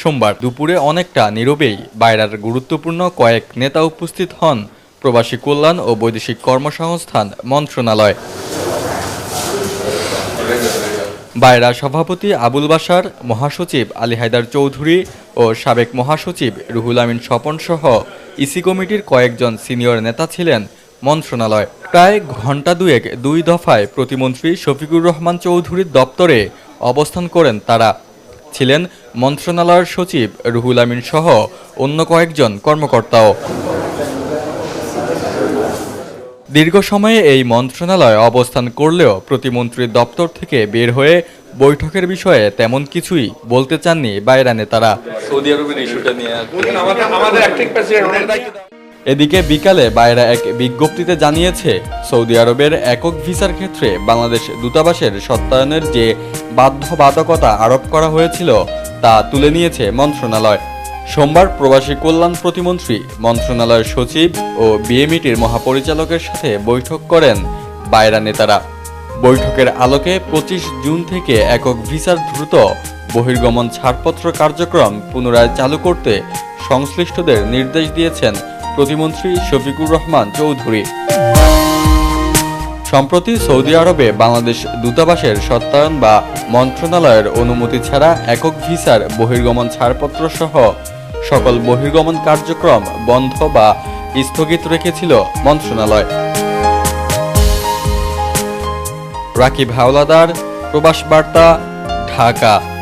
সোমবার দুপুরে অনেকটা নীরবেই বাইরার গুরুত্বপূর্ণ কয়েক নেতা উপস্থিত হন প্রবাসী কল্যাণ ও বৈদেশিক কর্মসংস্থান মন্ত্রণালয়। বাইরা সভাপতি আবুল বাসার মহাসচিব আলী হায়দার চৌধুরী ও সাবেক মহাসচিব রুহুল আমিন স্বপন সহ ইসি কমিটির কয়েকজন সিনিয়র নেতা ছিলেন মন্ত্রণালয়। প্রায় ঘণ্টা দুয়েক দুই দফায় প্রতিমন্ত্রী শফিকুর রহমান চৌধুরীর দপ্তরে অবস্থান করেন তারা। ছিলেন মন্ত্রণালয়ের সচিব রুহুল আমিন সহ অন্য কয়েকজন কর্মকর্তাও। দীর্ঘ সময়ে এই মন্ত্রণালয় অবস্থান করলেও প্রতিমন্ত্রীর দপ্তর থেকে বের হয়ে বৈঠকের বিষয়ে তেমন কিছুই বলতে চাননি বাইরা নেতারা। সৌদি আরবের ইস্যুটা নিয়ে এদিকে বিকালে বাইরা এক বিজ্ঞপ্তিতে জানিয়েছে, সৌদি আরবের একক ভিসার ক্ষেত্রে বাংলাদেশ দূতাবাসের সত্যায়নের যে বাধ্যবাধকতা আরোপ করা হয়েছিল, তা তুলে নিয়েছে মন্ত্রণালয়। সোমবার প্রবাসী কল্যাণ প্রতিমন্ত্রী মন্ত্রণালয়ের সচিব ও বিএমইটির মহাপরিচালকের সাথে বৈঠক করেন বাইরা নেতারা। বৈঠকের আলোকে পঁচিশ জুন থেকে একক ভিসার দ্রুত বহির্গমন ছাড়পত্র কার্যক্রম পুনরায় চালু করতে সংশ্লিষ্টদের নির্দেশ দিয়েছেন প্রতিমন্ত্রী শফিকুর রহমান চৌধুরী। সম্প্রতি সৌদি আরবে বাংলাদেশ দূতাবাসের সত্যায়ন বা মন্ত্রণালয়ের অনুমতি ছাড়া একক ভিসার বহির্গমন ছাড়পত্র সহ সকল বহির্গমন কার্যক্রম বন্ধ বা স্থগিত রেখেছিল মন্ত্রণালয়। রাকিব হাওলাদার, প্রবাস বার্তা, ঢাকা।